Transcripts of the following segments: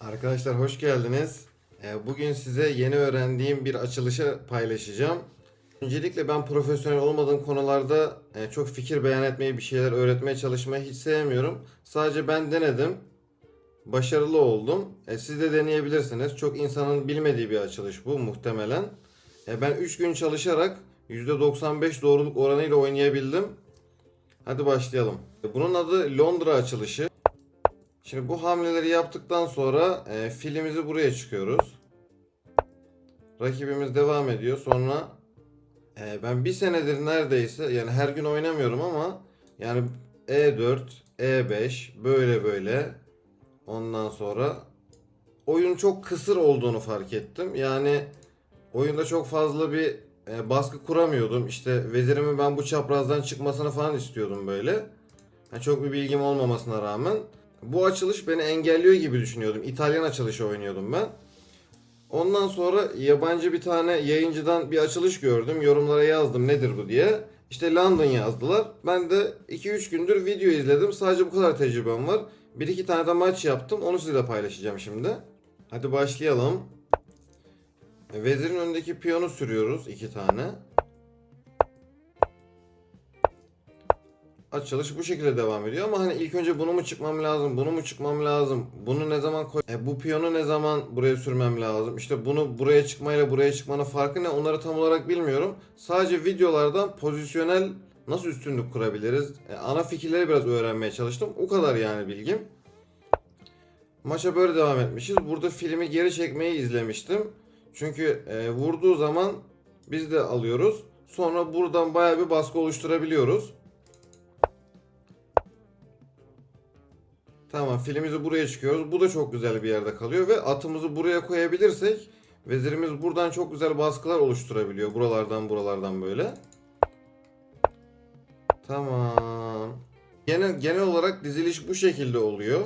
Arkadaşlar hoş geldiniz. Ee, Bugün size yeni öğrendiğim bir açılışı paylaşacağım. Öncelikle ben profesyonel olmadığım konularda e, çok fikir beyan etmeyi, bir şeyler öğretmeye çalışmayı hiç sevmiyorum. Sadece ben denedim. Başarılı oldum. E, Siz de deneyebilirsiniz. Çok insanın bilmediği bir açılış bu muhtemelen. E, Ben 3 gün çalışarak %95 doğruluk oranıyla oynayabildim. Hadi başlayalım. Bunun adı Londra açılışı. Şimdi bu hamleleri yaptıktan sonra e, filimizi buraya çıkıyoruz. Rakibimiz devam ediyor. Sonra e, ben bir senedir neredeyse yani her gün oynamıyorum ama yani E4, E5 böyle böyle ondan sonra oyun çok kısır olduğunu fark ettim. Yani oyunda çok fazla bir e, baskı kuramıyordum. İşte vezirimin ben bu çaprazdan çıkmasını falan istiyordum böyle. Yani çok bir bilgim olmamasına rağmen. Bu açılış beni engelliyor gibi düşünüyordum. İtalyan açılışı oynuyordum ben. Ondan sonra yabancı bir tane yayıncıdan bir açılış gördüm. Yorumlara yazdım nedir bu diye. İşte London yazdılar. Ben de 2-3 gündür video izledim. Sadece bu kadar tecrübem var. Bir iki tane de maç yaptım. Onu sizinle paylaşacağım şimdi. Hadi başlayalım. Vezirin önündeki piyonu sürüyoruz iki tane. Açılış bu şekilde devam ediyor ama hani ilk önce bunu mu çıkmam lazım, bunu mu çıkmam lazım, bunu ne zaman koy, e, bu piyonu ne zaman buraya sürmem lazım, işte bunu buraya çıkmayla buraya çıkmanın farkı ne onları tam olarak bilmiyorum. Sadece videolardan pozisyonel nasıl üstünlük kurabiliriz, e, ana fikirleri biraz öğrenmeye çalıştım. O kadar yani bilgim. Maça böyle devam etmişiz. Burada filmi geri çekmeyi izlemiştim. Çünkü e, vurduğu zaman biz de alıyoruz. Sonra buradan bayağı bir baskı oluşturabiliyoruz. Tamam filimizi buraya çıkıyoruz. Bu da çok güzel bir yerde kalıyor ve atımızı buraya koyabilirsek vezirimiz buradan çok güzel baskılar oluşturabiliyor. Buralardan buralardan böyle. Tamam. Genel, genel olarak diziliş bu şekilde oluyor.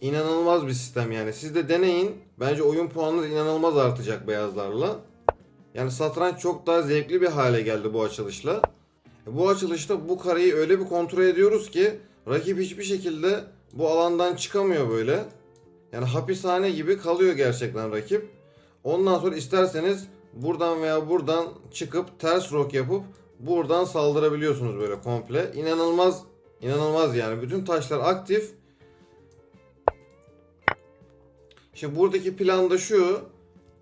İnanılmaz bir sistem yani. Siz de deneyin. Bence oyun puanınız inanılmaz artacak beyazlarla. Yani satranç çok daha zevkli bir hale geldi bu açılışla. Bu açılışta bu kareyi öyle bir kontrol ediyoruz ki rakip hiçbir şekilde bu alandan çıkamıyor böyle. Yani hapishane gibi kalıyor gerçekten rakip. Ondan sonra isterseniz buradan veya buradan çıkıp ters rok yapıp buradan saldırabiliyorsunuz böyle komple. İnanılmaz inanılmaz yani. Bütün taşlar aktif. Şimdi buradaki plan da şu.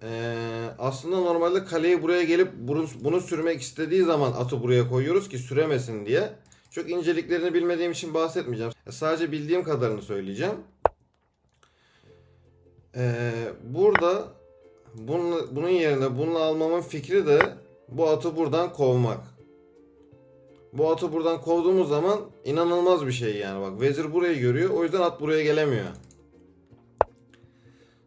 Ee, aslında normalde kaleye buraya gelip bunu, bunu sürmek istediği zaman atı buraya koyuyoruz ki süremesin diye. Çok inceliklerini bilmediğim için bahsetmeyeceğim. Sadece bildiğim kadarını söyleyeceğim. Ee, burada bunun, bunun yerine bunu almamın fikri de bu atı buradan kovmak. Bu atı buradan kovduğumuz zaman inanılmaz bir şey yani bak. Vezir burayı görüyor. O yüzden at buraya gelemiyor.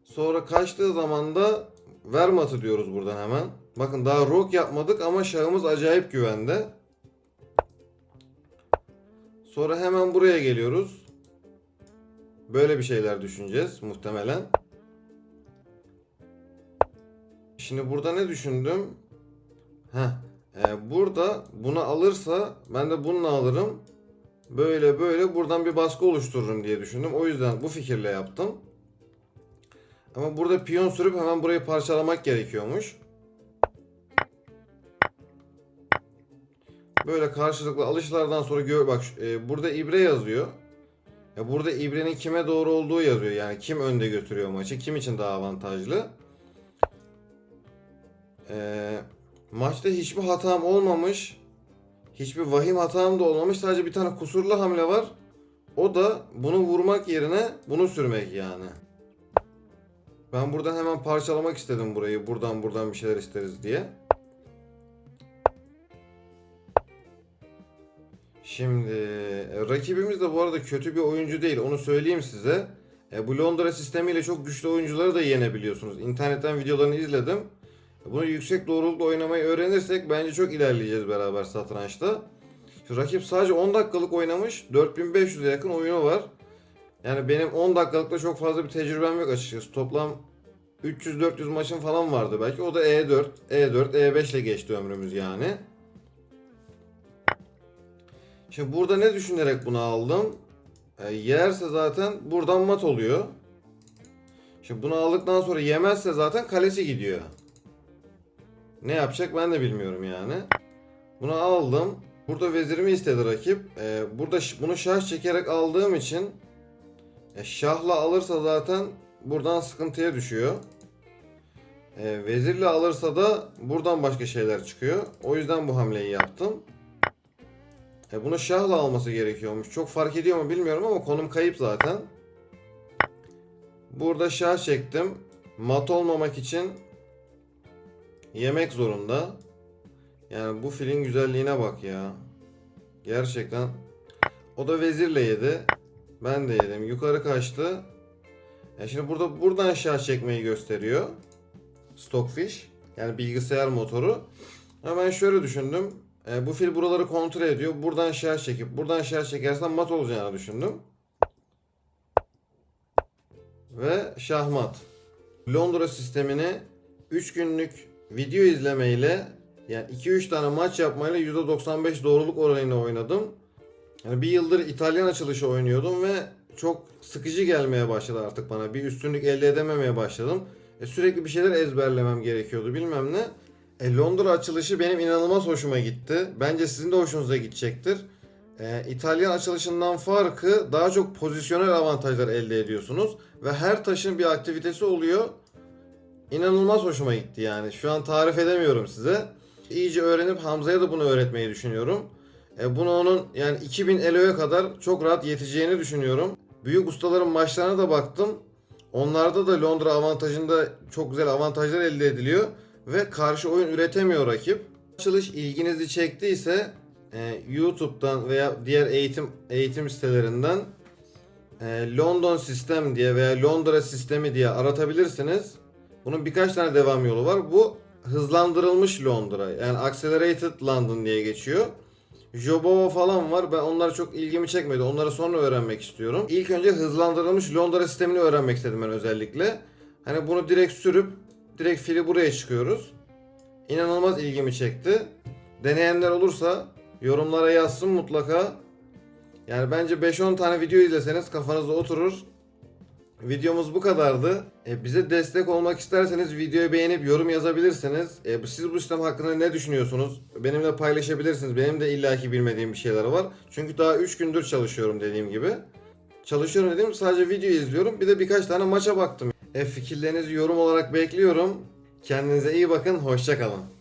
Sonra kaçtığı zaman da ver matı diyoruz buradan hemen. Bakın daha rok yapmadık ama şahımız acayip güvende. Sonra hemen buraya geliyoruz. Böyle bir şeyler düşüneceğiz muhtemelen. Şimdi burada ne düşündüm? Heh, e, burada bunu alırsa ben de bununla alırım. Böyle böyle buradan bir baskı oluştururum diye düşündüm. O yüzden bu fikirle yaptım. Ama burada piyon sürüp hemen burayı parçalamak gerekiyormuş. Böyle karşılıklı alışlardan sonra gör bak e, burada ibre yazıyor. Ya burada ibrenin kime doğru olduğu yazıyor. Yani kim önde götürüyor maçı, kim için daha avantajlı. E, maçta hiçbir hatam olmamış. Hiçbir vahim hatam da olmamış. Sadece bir tane kusurlu hamle var. O da bunu vurmak yerine bunu sürmek yani. Ben buradan hemen parçalamak istedim burayı. Buradan buradan bir şeyler isteriz diye. Şimdi e, rakibimiz de bu arada kötü bir oyuncu değil. Onu söyleyeyim size. E, bu Londra sistemiyle çok güçlü oyuncuları da yenebiliyorsunuz. İnternetten videolarını izledim. Bunu yüksek doğrulukla oynamayı öğrenirsek bence çok ilerleyeceğiz beraber satrançta. Şu rakip sadece 10 dakikalık oynamış. 4500'e yakın oyunu var. Yani benim 10 dakikalıkta çok fazla bir tecrübem yok açıkçası. Toplam 300-400 maçım falan vardı belki. O da E E4, E4, E5 ile geçti ömrümüz yani. Şimdi burada ne düşünerek bunu aldım? E, yerse zaten buradan mat oluyor. Şimdi bunu aldıktan sonra yemezse zaten kalesi gidiyor. Ne yapacak ben de bilmiyorum yani. Bunu aldım. Burada vezirimi istedi rakip. Ee, burada bunu şah çekerek aldığım için e, şahla alırsa zaten buradan sıkıntıya düşüyor. Ee, vezirle alırsa da buradan başka şeyler çıkıyor. O yüzden bu hamleyi yaptım. E, bunu şahla alması gerekiyormuş. Çok fark ediyor mu bilmiyorum ama konum kayıp zaten. Burada şah çektim. Mat olmamak için yemek zorunda. Yani bu filin güzelliğine bak ya. Gerçekten. O da vezirle yedi. Ben de yedim. Yukarı kaçtı. Ya şimdi burada buradan şah çekmeyi gösteriyor. Stockfish. Yani bilgisayar motoru. Ben şöyle düşündüm. E, bu fil buraları kontrol ediyor. Buradan şah çekip buradan şah çekersen mat olacağını düşündüm. Ve şahmat. Londra sistemini 3 günlük video izlemeyle yani 2-3 tane maç yapmayla %95 doğruluk oranıyla oynadım. Yani bir yıldır İtalyan açılışı oynuyordum ve çok sıkıcı gelmeye başladı artık bana. Bir üstünlük elde edememeye başladım. E, sürekli bir şeyler ezberlemem gerekiyordu bilmem ne. E, Londra açılışı benim inanılmaz hoşuma gitti. Bence sizin de hoşunuza gidecektir. E, İtalyan açılışından farkı daha çok pozisyonel avantajlar elde ediyorsunuz. Ve her taşın bir aktivitesi oluyor. İnanılmaz hoşuma gitti yani. Şu an tarif edemiyorum size. İyice öğrenip Hamza'ya da bunu öğretmeyi düşünüyorum. E, bunu onun yani 2000 eloya kadar çok rahat yeteceğini düşünüyorum. Büyük ustaların maçlarına da baktım. Onlarda da Londra avantajında çok güzel avantajlar elde ediliyor. Ve karşı oyun üretemiyor rakip. Açılış ilginizi çektiyse e, YouTube'dan veya diğer eğitim eğitim sitelerinden e, London sistem diye veya Londra sistemi diye aratabilirsiniz. Bunun birkaç tane devam yolu var. Bu hızlandırılmış Londra. Yani Accelerated London diye geçiyor. Jobova falan var. Ben onlar çok ilgimi çekmedi. Onları sonra öğrenmek istiyorum. İlk önce hızlandırılmış Londra sistemini öğrenmek istedim ben özellikle. Hani bunu direkt sürüp direkt fili buraya çıkıyoruz. İnanılmaz ilgimi çekti. Deneyenler olursa yorumlara yazsın mutlaka. Yani bence 5-10 tane video izleseniz kafanızda oturur. Videomuz bu kadardı. E, bize destek olmak isterseniz videoyu beğenip yorum yazabilirsiniz. E, siz bu sistem hakkında ne düşünüyorsunuz? Benimle paylaşabilirsiniz. Benim de illaki bilmediğim bir şeyler var. Çünkü daha 3 gündür çalışıyorum dediğim gibi. Çalışıyorum dediğim sadece video izliyorum. Bir de birkaç tane maça baktım. E, fikirlerinizi yorum olarak bekliyorum. Kendinize iyi bakın. Hoşçakalın.